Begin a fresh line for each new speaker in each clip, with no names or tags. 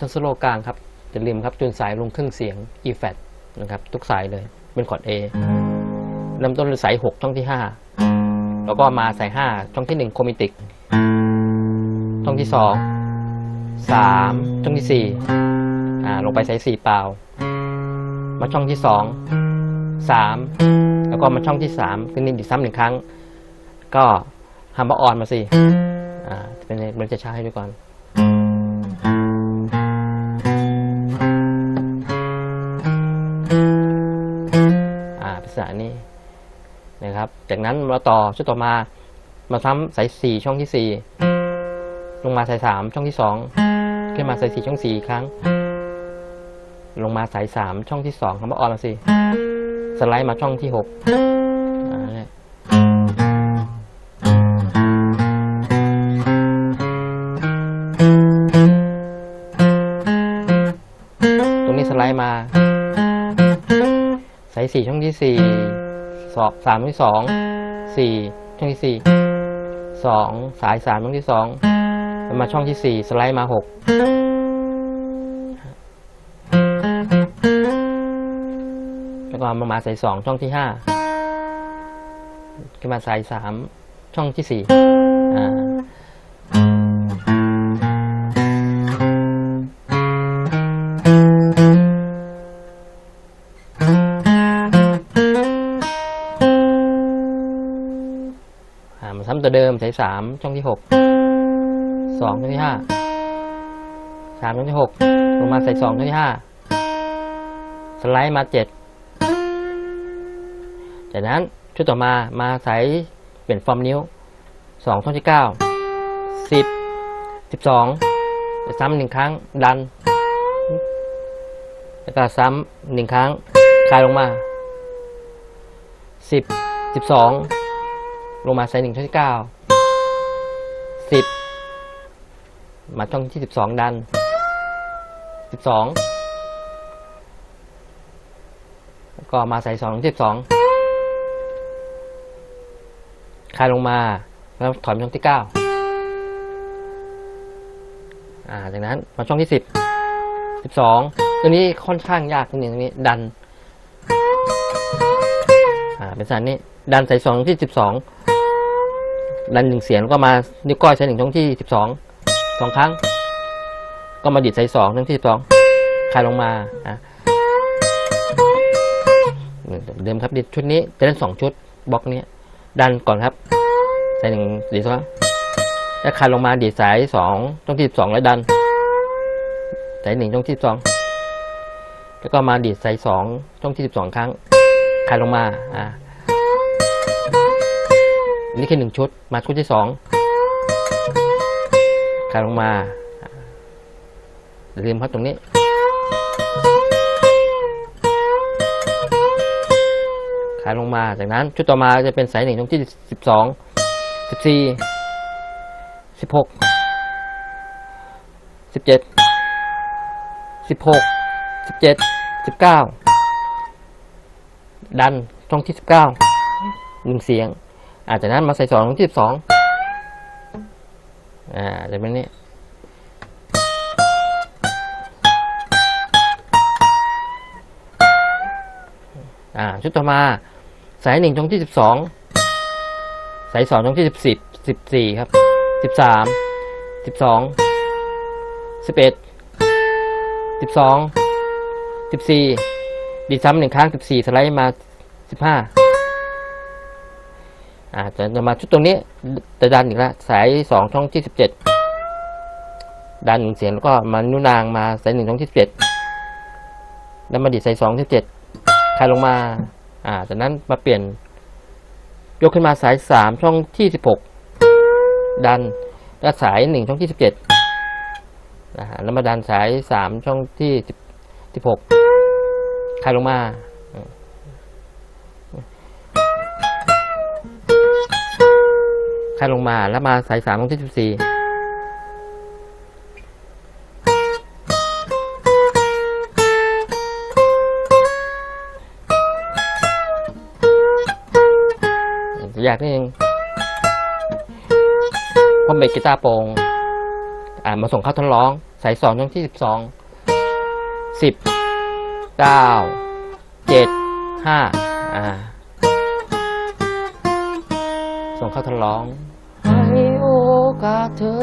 ทั้งโลกลางครับจะลืมครับจนสายลงเครื่องเสียง e f a t นะครับทุกสายเลยเป็นคอร์ด A เริ่มต้นสาย 6 ช่องที่ 5 แล้วก็มาสาย 5 ช่องที่ 1 โคมิติก ช่องที่ 2 3 ช่องที่ 4 อ่าลงไปสาย 4 เปล่า มาช่องที่ 2 3 แล้วก็มาช่องที่ 3 ขึ้นนิดอีกซ้ำหนึ่งครั้ง ก็ฮัมเบอร์ออนมาสิอ่าเป็นมันจะช้าให้ดูก่อน อ่าภาษานี้นะครับ จากนั้นเราต่อชุดต่อมา มาซ้ำสายสี่ช่องที่สี่ลงมาสายสามช่องที่สองขึ้นมาสายสี่ช่องสี่อีกครั้ง ลงมาสายสามช่องที่สองคำว่าออนมาสิสไลด์มาช่องที่หกตรงนี้สไลด์มา สายสี่ช่องที่สี่สองสามช่องที่สองสี่ช่องที่สี่สองสายสามช่องที่สองมาช่องที่สี่สไลด์มาหกแล้วก็มามาสายสองช่องที่ห้าขึ้นมาสายสามช่องที่สี่อ่า ตัวเดิมสายสามช่องที่หกสองช่องที่ห้าสามช่องที่หกลงมาใสายสองช่องที่ห้าสไลด์มาเจ็ดจากนั้นชุดต่อมามาใสายเปลี่ยนฟอร์มนิ้วสองช่องที่เก้าสิบสิบสองซ้ำหนึ่งครั้งดัน แล้วก็ซ้ำหนึ่งครั้งคลายลงมาสิบสิบสอง ลงมาใส่หนึ่งช่องที่เก้าสิบมาช่องที่สิบสองดันสิบสองแล้วก็มาใส่สองที่สิบสองคลายลงมาแล้วถอยช่องที่เก้าอ่าจากนั้นมาช่องที่สิบสิบสองตัวนี้ค่อนข้างยากตรงนี้ตรงนี้ดัน อ่าเป็นสารนี้ดันใส่สองที่สิบสอง ดันหนึ่งเสียงแล้วก็มานิ้วก้อยใส่หนึ่งช่องที่สิบสองสองครั้ง ก็มาดิดใส่สองช่องที่สิบสองคลายลงมาอะเดิมครับดิดชุดนี้จะเล่นสองชุดบล็อกนี้ดันก่อนครับ ใส่หนึ่งดีสักแล้วคลายลงมาดีดสายสองช่องที่สิบสองแล้วดันสายหนึ่งช่องที่สิบสองแล้วก็มาดีดสายสองช่องที่สิบสองครั้งคลายลงมาอ่า นี่แค่หนึ่งชุด มาชุดที่สองคลายลงมาอ่าอย่าลืมครับตรงนี้คลายลงมา จากนั้นชุดต่อมาจะเป็นสายหนึ่งช่องที่สิบสอง สิบสี่ สิบหก สิบเจ็ด สิบหก สิบเจ็ด สิบเก้า ดันช่องที่สิบเก้า หนึ่งเสียง อาจจะนั้นมาใส่สองช่องที่สิบสองอ่าจะเป็นนี้อ่าชุดต่อมาสายหนึ่งช่องที่สิบสองสายสองช่องที่สิบสิบสิบสี่ครับสิบสามสิบสองสิบเอ็ดสิบสองสิบสี่ดีซ้ำหนึ่งครั้งสิบสี่สไลด์มาสิบห้า อาจะมาชุดตรงนี้จะดันอีกแล้วสายสองช่องที่สิบเจ็ดดันหนึ่งเสียงแล้วก็มานิ้วนางมาสายหนึ่งช่องที่สิบเจ็ดแล้วมาดีดสายสองที่เจ็ดคลายลงมา อ่า จากนั้นมาเปลี่ยน ยกขึ้นมาสายสามช่องที่สิบหกดันแล้วสายหนึ่งช่องที่สิบเจ็ดแล้วมาดันสายสามช่องที่สิบสิบหกคลายลงมา คลายลงมาแล้วมาสายสามช่องที่สิบสี่อยากนิดนึงพอเบรกกีตาร์โปร่งอ่ามาส่งเข้าท่อนร้อง สายสองช่องที่สิบสองสิบเก้าเจ็ดห้าอ่า ส่งเข้าทดลองให้โอกาสเธอ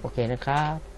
โอเคนะครับ